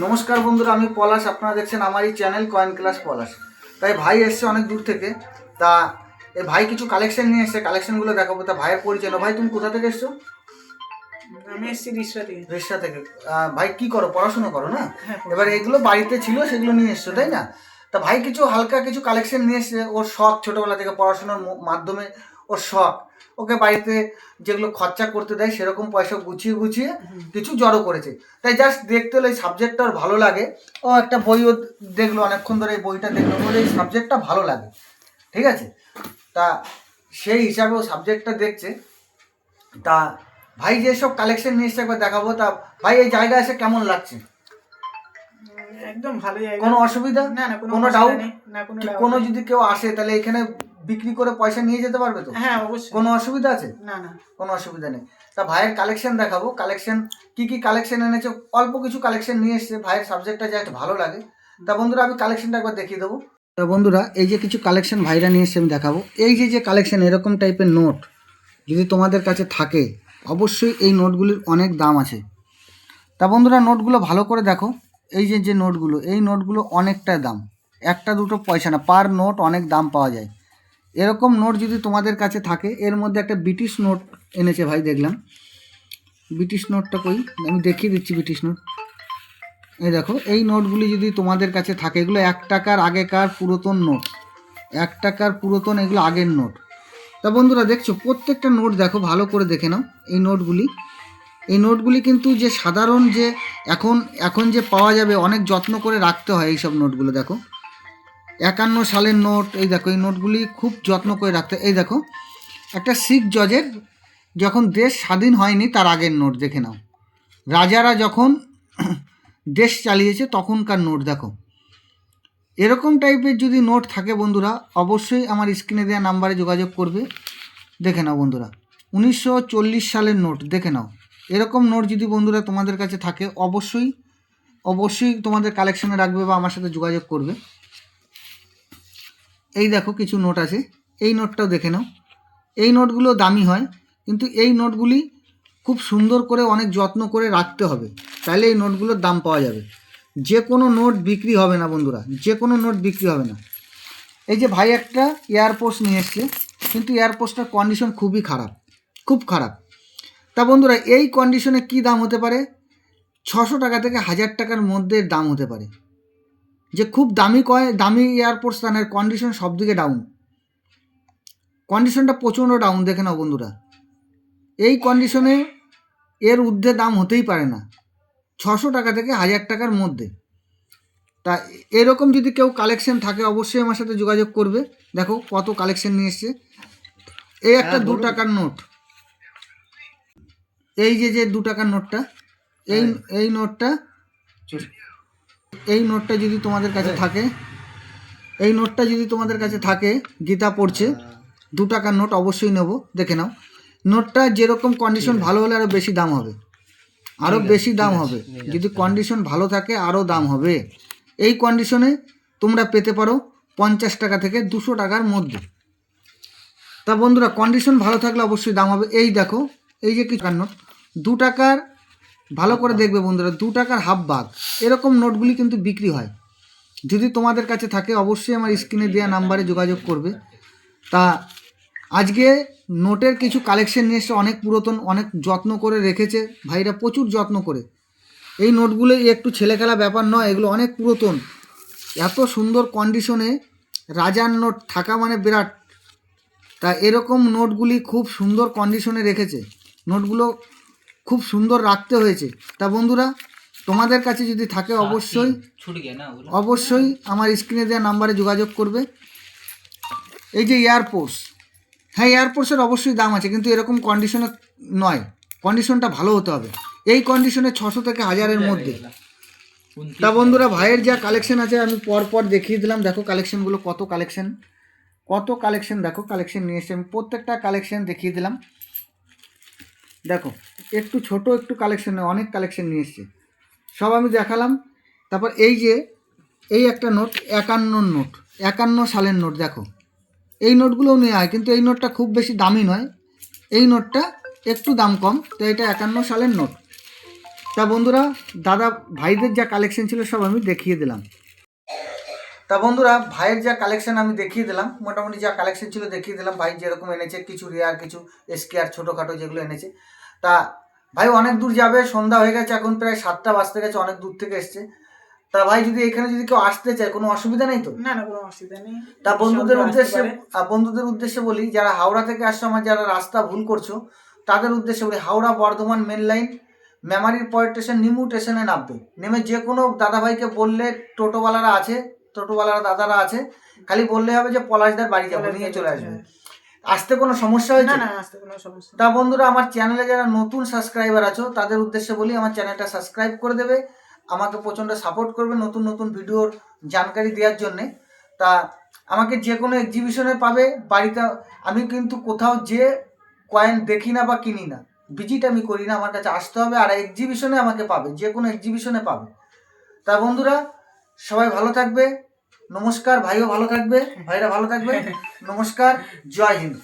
নমস্কার বন্ধুরা আমি পলাশ। আপনারা দেখছেন আমার এই চ্যানেল কয়েন ক্লাস পলাশ। তাই ভাই এসছে অনেক দূর থেকে। তা এ ভাই কিছু কালেকশন নিয়ে এসছে। কালেকশনগুলো দেখাবো। তা ভাইয়ের পরিচয় না ভাই তুমি কোথা থেকে এসছো? আমি এসেছি রিসরা থেকে। রেশা থেকে। ভাই কি করো? পড়াশোনা করো না? হ্যাঁ এবার এগুলো বাড়িতে ছিল সেগুলো নিয়ে এসছো তাই না? তা ভাই কিছু হালকা কিছু কালেকশন নিয়ে এসছে। ওর শখ ছোটবেলা থেকে পড়াশোনার মাধ্যমে। ওর শখ। ওকে বাড়িতে যেগুলো খরচা করতে দেয় সেরকম পয়সা গুছিয়ে গুছিয়ে কিছু জড়ো করেছে। তাই জাস্ট দেখতে হলে এই সাবজেক্টটা ওর ভালো লাগে। ও একটা বইও দেখল অনেকক্ষণ ধরে এই বইটা দেখল বলে এই সাবজেক্টটা ভালো লাগে। ঠিক আছে? তা সেই হিসাবে ও সাবজেক্টটা দেখছে। তা ভাই যেসব কালেকশন নিয়ে এসছে একবার দেখাবো। তা ভাই এই জায়গায় এসে কেমন লাগছে? একদম ভালো জায়গা। কোনো অসুবিধা? না না কোনো ডাউট নেই। না কোনো। যদি কেউ আসে তাহলে এখানে বিক্রি করে পয়সা নিয়ে যেতে পারবে তো? হ্যাঁ অবশ্যই। কোনো অসুবিধা আছে? না না। কোনো অসুবিধা নেই। তা ভাইয়ের কালেকশন দেখাবো। কালেকশন কি কি কালেকশন এনেছে? অল্প কিছু কালেকশন নিয়ে এসছে। ভাইয়ের সাবজেক্টটা জাস্ট ভালো লাগে। তা বন্ধুরা আমি কালেকশনটা একবার দেখিয়ে দেবো। তা বন্ধুরা এই যে কিছু কালেকশন ভাইরা নিয়ে এসছে আমি দেখাবো। এই যে যে কালেকশন এরকম টাইপের নোট যদি তোমাদের কাছে থাকে অবশ্যই এই নোটগুলির অনেক দাম আছে। তা বন্ধুরা নোটগুলো ভালো করে দেখো। এই যে যে নোটগুলো এই নোটগুলো অনেকটা দাম। একটা দুটো পয়সা না পার নোট অনেক দাম পাওয়া যায়। এরকম নোট যদি তোমাদের কাছে থাকে, এর মধ্যে একটা ব্রিটিশ নোট এনেছে ভাই, দেখলাম। ব্রিটিশ নোটটা কই? আমি দেখিয়ে দিচ্ছি ব্রিটিশ নোট এই দেখো, এই নোটগুলি যদি তোমাদের কাছে থাকে, এগুলো এক টাকার আগেকার পুরাতন নোট এক টাকার পুরাতন, এগুলো আগের নোট তা বন্ধুরা, দেখছ, প্রত্যেকটা নোট দেখো, ভালো করে দেখে নাও এই নোটগুলি এই নোটগুলি কিন্তু যে সাধারণ যে এখন এখন যে পাওয়া যাবে, অনেক যত্ন করে রাখতে হয় এই সব নোটগুলো দেখো। একান্ন সালের নোট, এই দেখো, এই নোটগুলি খুব যত্ন করে রাখতে, এই দেখো, একটা শিখ জজের যখন দেশ স্বাধীন হয়নি, তার আগের নোট, দেখে নাও। রাজারা যখন দেশ চালিয়েছে, তখনকার নোট, দেখো। এরকম টাইপের যদি নোট থাকে বন্ধুরা, অবশ্যই আমার স্ক্রিনে দেওয়া নাম্বারে যোগাযোগ করবে। দেখে নাও বন্ধুরা, উনিশশো চল্লিশ সালের নোট, দেখে নাও। এরকম নোট যদি বন্ধুরা তোমাদের কাছে থাকে, অবশ্যই অবশ্যই তোমাদের কালেকশনে রাখবে বা আমার সাথে যোগাযোগ করবে। এই দেখো কিছু নোট আছে। এই নোটটাও দেখে নাও। এই নোটগুলো দামি হয়, কিন্তু এই নোটগুলি খুব সুন্দর করে অনেক যত্ন করে রাখতে হবে। তাহলে এই নোটগুলোর দাম পাওয়া যাবে। যে কোনো নোট বিক্রি হবে না বন্ধুরা, যে কোনো নোট বিক্রি হবে না। এই যে ভাই একটা এয়ারপোর্টস নিয়ে এসছে, কিন্তু এয়ারপোর্টসটার কন্ডিশন খুবই খারাপ, খুব খারাপ। তা বন্ধুরা, এই কন্ডিশনে কি দাম হতে পারে? ছশো টাকা থেকে হাজার টাকার মধ্যে দাম হতে পারে। যে খুব দামি কয় দামি এয়ারপোর্টস স্থানের কন্ডিশন সব দিকে ডাউন কন্ডিশনটা প্রচণ্ড ডাউন দেখে নাও বন্ধুরা। এই কন্ডিশনে এর ঊর্ধ্বে দাম হতেই পারে না। ছশো টাকা থেকে হাজার টাকার মধ্যে। তা এরকম যদি কেউ কালেকশন থাকে অবশ্যই আমার সাথে যোগাযোগ করবে। দেখো কত কালেকশন নিয়ে এসছে। এই একটা দু টাকার নোট। এই যে যে দু টাকার নোটটা এই এই নোটটা এই নোটটা যদি তোমাদের কাছে থাকে এই নোটটা যদি তোমাদের কাছে থাকে গীতা পড়ছে দু টাকার নোট অবশ্যই নেব দেখে নাও। নোটটা যেরকম কন্ডিশন ভালো হলে আরও বেশি দাম হবে। আরও বেশি দাম হবে। যদি কন্ডিশন ভালো থাকে আরও দাম হবে। এই কন্ডিশনে তোমরা পেতে পারো পঞ্চাশ টাকা থেকে দুশো টাকার মধ্যে। তা বন্ধুরা কন্ডিশন ভালো থাকলে অবশ্যই দাম হবে। এই দেখো এই যে কিছু নোট দু টাকার ভালো করে দেখবে বন্ধুরা, দু টাকার হাফ বাগ এরকম নোটগুলি কিন্তু বিক্রি হয়। যদি তোমাদের কাছে থাকে, অবশ্যই আমার স্ক্রিনে দেওয়া নাম্বারে যোগাযোগ করবে। তা আজকে নোটের কিছু কালেকশন নিয়ে এসে অনেক পুরাতন, অনেক যত্ন করে রেখেছে। ভাইরা প্রচুর যত্ন করে। এই নোটগুলো একটু ছেলে খেলা ব্যাপার নয়, এগুলো অনেক পুরাতন। এত সুন্দর কন্ডিশনে রাজার নোট থাকা মানে বিরাট। তা এরকম নোটগুলি খুব সুন্দর কন্ডিশনে রেখেছে। নোটগুলো খুব সুন্দর রাখতে হয়েছে। তা বন্ধুরা তোমাদের কাছে যদি থাকে অবশ্যই অবশ্যই আমার স্ক্রিনে দেওয়া নাম্বারে যোগাযোগ করবে। এই যে এয়ারপোর্টস হ্যাঁ এয়ারপোর্টসের অবশ্যই দাম আছে কিন্তু এরকম কন্ডিশনে নয়। কন্ডিশনটা ভালো হতে হবে। এই কন্ডিশনে ছশো থেকে হাজারের মধ্যে। তা বন্ধুরা ভাইয়ের যা কালেকশন আছে আমি পরপর দেখিয়ে দিলাম। দেখো কালেকশনগুলো কত কালেকশন কত কালেকশন দেখো কালেকশন নিয়ে এসেছি। আমি প্রত্যেকটা কালেকশন দেখিয়ে দিলাম। দেখো, একটু ছোট, একটু কালেকশন অনেক কালেকশন নিয়ে এসছে। সব আমি দেখালাম। তারপর এই যে, এই একটা নোট একান্ন নোট একান্ন সালের নোট দেখো। এই নোটগুলোও নেওয়া হয়, কিন্তু এই নোটটা খুব বেশি দামি নয়। এই নোটটা একটু দাম কম, তো এটা একান্ন সালের নোট তা বন্ধুরা, দাদা, ভাইদের যা কালেকশন ছিল সব আমি দেখিয়ে দিলাম। তা বন্ধুরা ভাইয়ের যা কালেকশন আমি দেখিয়ে দিলাম মোটামুটি যা কালেকশন ছিল দেখিয়ে দিলাম ভাই যেরকম এনেছে কিছু রেয়ার কিছু এসকেআর ছোটোখাটো যেগুলো এনেছে। তা ভাই অনেক দূর যাবে সন্ধ্যা হয়ে গেছে এখন প্রায় সাতটা বাজতে গেছে অনেক দূর থেকে এসছে। তা ভাই যদি এখানে যদি কেউ আসতে চায় কোনো অসুবিধা নেই তো? না না কোনো অসুবিধা নেই। তা বন্ধুদের উদ্দেশ্যে। বন্ধুদের উদ্দেশ্যে বলি যারা হাওড়া থেকে আসছো আমার যারা রাস্তা ভুল করছ তাদের উদ্দেশ্যে বলি হাওড়া বর্ধমান মেন লাইন মেমারির পয়েন্ট স্টেশন নিমু স্টেশনে নামবে নেমে যে কোনো দাদাভাইকে বললে টোটোওয়ালারা আছে টোটোওয়ালারা দাদারা আছে খালি বললে হবে যে পলাশদার বাড়ি যাব নিয়ে চলে আসবে। আসতে কোনো সমস্যা হয়েছে? না আসতে কোনো সমস্যা তা বন্ধুরা আমার চ্যানেলে যারা নতুন সাবস্ক্রাইবার আছো তাদের উদ্দেশ্যে বলি আমার চ্যানেলটা সাবস্ক্রাইব করে দেবে। আমাকে প্রচণ্ড সাপোর্ট করবে নতুন নতুন ভিডিওর জানকারি দেওয়ার জন্যে। তা আমাকে যে কোনো এক্সিবিশনে পাবে বাড়িতে আমি কিন্তু কোথাও যে কয়েন দেখি না বা কিনি না ভিজিট আমি করি না আমার কাছে আসতে হবে আর এক্সিবিশনে আমাকে পাবে যে কোনো এক্সিবিশনে পাবে। তা বন্ধুরা সবাই ভালো থাকবে। নমস্কার ভাইও ভালো থাকবে। ভাইরা ভালো থাকবে। নমস্কার জয় হিন্দ।